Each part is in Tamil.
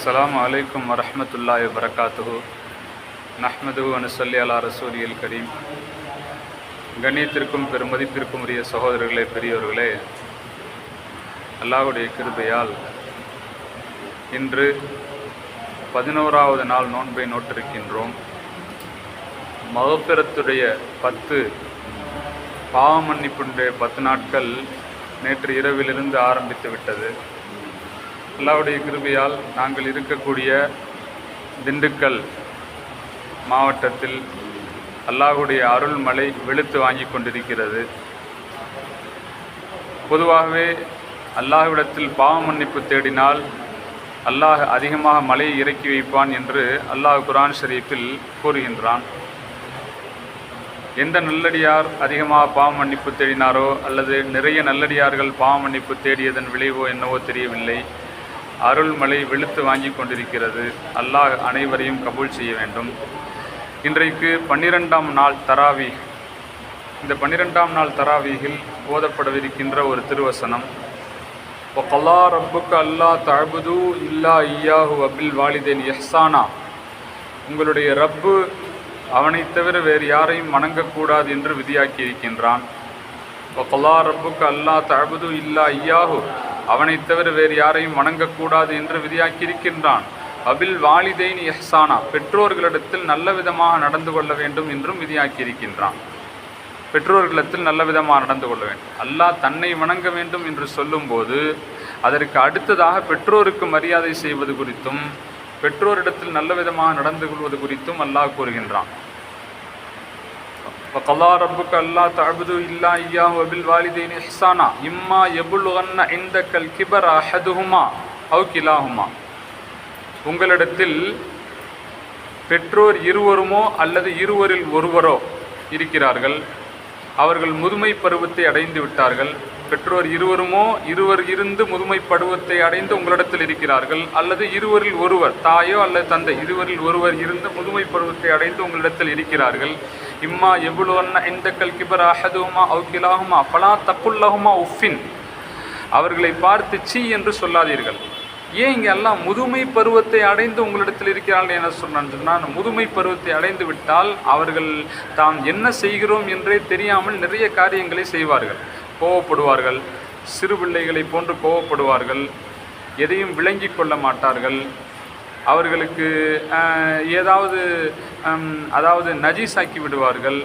அஸ்லாம் அலைக்கும் வரஹ்மத்துல்லாஹி வரகாத்துஹு நஹ்மது அனுசல்லி அலா ரசூலியல் கரீம் கண்ணியத்திற்கும் பெருமதிப்பிற்கும் உரிய சகோதரர்களே பெரியோர்களே அல்லாஹுடைய கிருபையால் இன்று பதினோராவது நாள் நோன்பை நோட்டிருக்கின்றோம் மகப்பிரத்துடைய பத்து பாவமன்னிப்புடைய பத்து நாட்கள் நேற்று இரவிலிருந்து ஆரம்பித்து விட்டது அல்லாவுடைய கிருபையால் நாங்கள் இருக்கக்கூடிய திண்டுக்கல் மாவட்டத்தில் அல்லாஹுடைய அருள்மலை வெளுத்து வாங்கி கொண்டிருக்கிறது. பொதுவாகவே அல்லாஹ்விடத்தில் பாவ மன்னிப்பு தேடினால் அல்லாஹ் அதிகமாக மலையை இறக்கி வைப்பான் என்று அல்லாஹ் குரான் ஷரீஃபில் கூறுகின்றான். எந்த நல்லடியார் அதிகமாக பாவ மன்னிப்பு தேடினாரோ அல்லது நிறைய நல்லடியார்கள் பாவ மன்னிப்பு தேடியதன் விளைவோ என்னவோ தெரியவில்லை. அருள்மலை வெளுத்து வாங்கி கொண்டிருக்கிறது. அல்லாஹ் அனைவரையும் கபூல் செய்ய வேண்டும். இன்றைக்கு பன்னிரெண்டாம் நாள் தராவி இந்த பன்னிரெண்டாம் நாள் தராவியில் ஓதப்படவிருக்கின்ற ஒரு திருவசனம். ஒகல்லா ரப்புக்கு அல்லா தழுபுது இல்லா ஐயாஹு அபில் வாலிதேன் எஹ்சானா. உங்களுடைய ரப்பு அவனைத் தவிர வேறு யாரையும் வணங்கக்கூடாது என்று விதியாக்கி இருக்கின்றான் கலா ரப்புக்கு அல்லா தழுபுது இல்லா ஐயாஹு அவனை தவிர வேறு யாரையும் வணங்கக்கூடாது என்று விதியாக்கி இருக்கின்றான் அபில் வாலிதைன் எஹ்சானா பெற்றோர்களிடத்தில் நல்ல விதமாக நடந்து கொள்ள வேண்டும் என்றும் விதியாக்கி இருக்கின்றான் பெற்றோர்களிடத்தில் நல்ல விதமாக நடந்து கொள்ள வேண்டும். அல்லாஹ் தன்னை வணங்க வேண்டும் என்று சொல்லும்போது அதற்கு அடுத்ததாக பெற்றோருக்கு மரியாதை செய்வது குறித்தும் பெற்றோரிடத்தில் நல்ல விதமாக நடந்து கொள்வது குறித்தும் அல்லாஹ் கூறுகின்றான். وقضى ربك ألا تعبدوا إلا إياه وبالوالدين إحسانا إما يبلغن عندك الكبر أحدهما أو كلاهما உங்களிடத்தில் பெற்றோர் இருவருமோ அல்லது இருவரில் ஒருவரோ இருக்கிறார்கள் அவர்கள் முதுமை பருவத்தை அடைந்து விட்டார்கள் பெற்றோர் இருவருமோ இருவர் இருந்து முதுமை பருவத்தை அடைந்து உங்களிடத்தில் இருக்கிறார்கள் அல்லது இருவரில் ஒருவர் தாயோ அல்லது தந்தை இருவரில் ஒருவர் இருந்து முதுமை பருவத்தை அடைந்து உங்களிடத்தில் இருக்கிறார்கள் இம்மா எவ்வளோன்னா இந்த கல்கிபர் அஹதுமா அவுக்கிலாகுமா பலா தப்புல்லாகுமா உஃபின் அவர்களை பார்த்து சி என்று சொல்லாதீர்கள். ஏன் இங்கே எல்லாம் முதுமை பருவத்தை அடைந்து உங்களிடத்தில் இருக்கிறார்கள் என சொன்னான்னு சொன்னால் முதுமை பருவத்தை அடைந்து விட்டால் அவர்கள் தாம் என்ன செய்கிறோம் என்றே தெரியாமல் நிறைய காரியங்களை செய்வார்கள். கோவப்படுவார்கள் சிறு பிள்ளைகளை போன்று கோவப்படுவார்கள் எதையும் விளங்கி கொள்ள மாட்டார்கள். அவர்களுக்கு ஏதாவது அதாவது நஜீஸாக்கி விடுவார்கள்.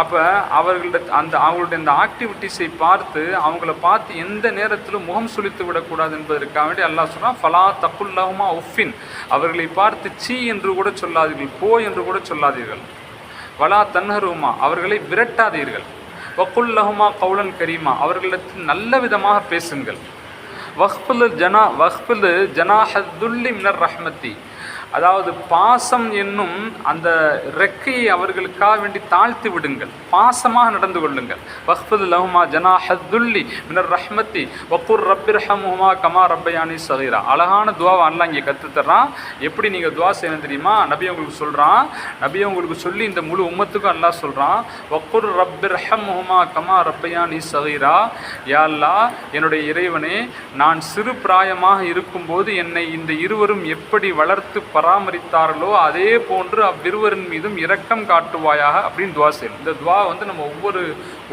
அப்போ அவர்கள்ட்ட அந்த அவங்களுடைய அந்த ஆக்டிவிட்டீஸை பார்த்து அவங்கள பார்த்து எந்த நேரத்திலும் முகம் சுழித்து விடக்கூடாது என்பதற்காக வேண்டி அல்லாஹ் சொன்னால் ஃபலா தப்புல்லஹுமா உஃபின் அவர்களை பார்த்து சீ என்று கூட சொல்லாதீர்கள் போ என்று கூட சொல்லாதீர்கள். வலா தன்ஹருமா அவர்களை விரட்டாதீர்கள். வக்குல்லகுமா கவுலன் கரீமா அவர்களிடத்தில் நல்ல விதமாக பேசுங்கள். வஹ்புல் ஜனா வஹ்புல் ஜனாஹதுல்லி மினர் ரஹ்மத்தி. அதாவது பாசம் என்னும் அந்த ரெக்கையை அவர்களுக்காக வேண்டி தாழ்த்தி விடுங்கள். பாசமாக நடந்து கொள்ளுங்கள். வஹ்புல் லஹுமா ஜனா ஹத்துல்லி மினர் ரஹ்மத்தி வக்கூர் ரப்பிர் கமா ரப்பயானி சகீரா. அழகான துவாவை அல்லா இங்கே கற்றுத்தர்றான். எப்படி நீங்கள் துவா செய்யணும் தெரியுமா? நபி உங்களுக்கு சொல்கிறான் நபி உங்களுக்கு சொல்லி இந்த முழு உம்மத்துக்கும் அல்லாஹ் சொல்கிறான் வக்கூர் ரப்பிர் ஹமுமா கமா ரப்பயானி சகீரா. அல்லா என்னுடைய இறைவனே நான் சிறு பிராயமாக இருக்கும்போது என்னை இந்த இருவரும் எப்படி வளர்த்து பராமரித்தார்களோ அதே போன்று அவ்விருவரின் மீதும் இரக்கம் காட்டுவாயாக அப்படின்னு துவா செய்யணும் இந்த துவா வந்து நம்ம ஒவ்வொரு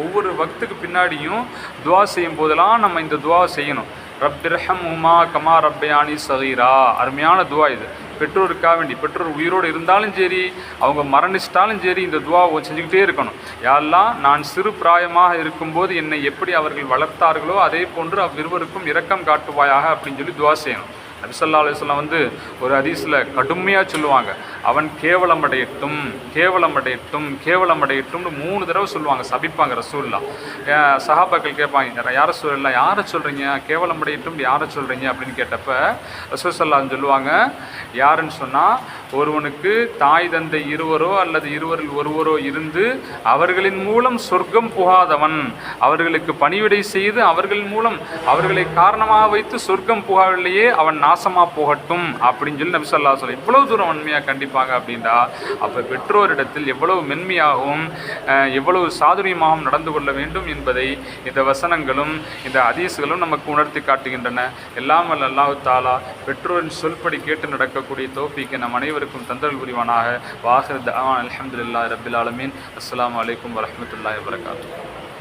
ஒவ்வொரு வக்துக்கு பின்னாடியும் துவா செய்யும் போதெல்லாம் நம்ம இந்த துவா செய்யணும். ரப்பிரஹம் உமா கமா ரப்பயானி சகீரா. அருமையான துவா இது. பெற்றோருக்காக வேண்டி பெற்றோர் உயிரோடு இருந்தாலும் சரி அவங்க மரணிச்சிட்டாலும் சரி இந்த துவாவை செஞ்சுக்கிட்டே இருக்கணும். யாரெல்லாம் நான் சிறு பிராயமாக இருக்கும்போது என்னை எப்படி அவர்கள் வளர்த்தார்களோ அதே போன்று அவ்விருவருக்கும் இரக்கம் காட்டுவாயாக அப்படின்னு சொல்லி துவா செய்யணும். நபிசல்லா அலுவலாம் வந்து ஒரு ஹதீஸில் கடுமையாக சொல்லுவாங்க. அவன் கேவலம் அடையட்டும் கேவலம் அடையட்டும் கேவலம் அடையட்டும்னு மூணு தடவை சொல்லுவாங்க சபிப்பாங்க ரசூல்லா சஹாபாக்கள் கேட்பாங்க யாரை சொல்லலாம் யாரை சொல்கிறீங்க கேவலம் அடையட்டும் யாரை சொல்கிறீங்க அப்படின்னு கேட்டப்ப ரசூசல்லான்னு சொல்லுவாங்க யாருன்னு சொன்னால் ஒருவனுக்கு தாய் தந்தை இருவரோ அல்லது இருவரில் ஒருவரோ இருந்து அவர்களின் மூலம் சொர்க்கம் புகாதவன். அவர்களுக்கு பணிவிடை செய்து அவர்களின் மூலம் அவர்களை காரணமாக வைத்து சொர்க்கம் புகாவிலேயே அவன் நாசமாக போகட்டும் அப்படின்னு சொல்லி நபிசல்லா சொல்ல இவ்வளவு தூரம் உண்மையாக கண்டிப்பாங்க அப்படின்னா அப்போ பெற்றோரிடத்தில் எவ்வளவு மென்மையாகவும் எவ்வளவு சாதுரியமாகவும் நடந்து கொள்ள வேண்டும் என்பதை இந்த வசனங்களும் இந்த அதீசுகளும் நமக்கு உணர்த்தி காட்டுகின்றன. எல்லாம் வல்ல அல்லாஹு தாலா பெற்றோரின் சொல்படி கேட்டு நடக்கக்கூடிய தோப்பிக்கு நம் அனைவரும் அனைவருக்கும் தந்தல் புரிவானாக. வாகர் தவான் அலமதுல்லா ரபில் ஆலமீன். அஸ்லாம் வலைக்கம் வரமத்துல்லாய் வரகாத்து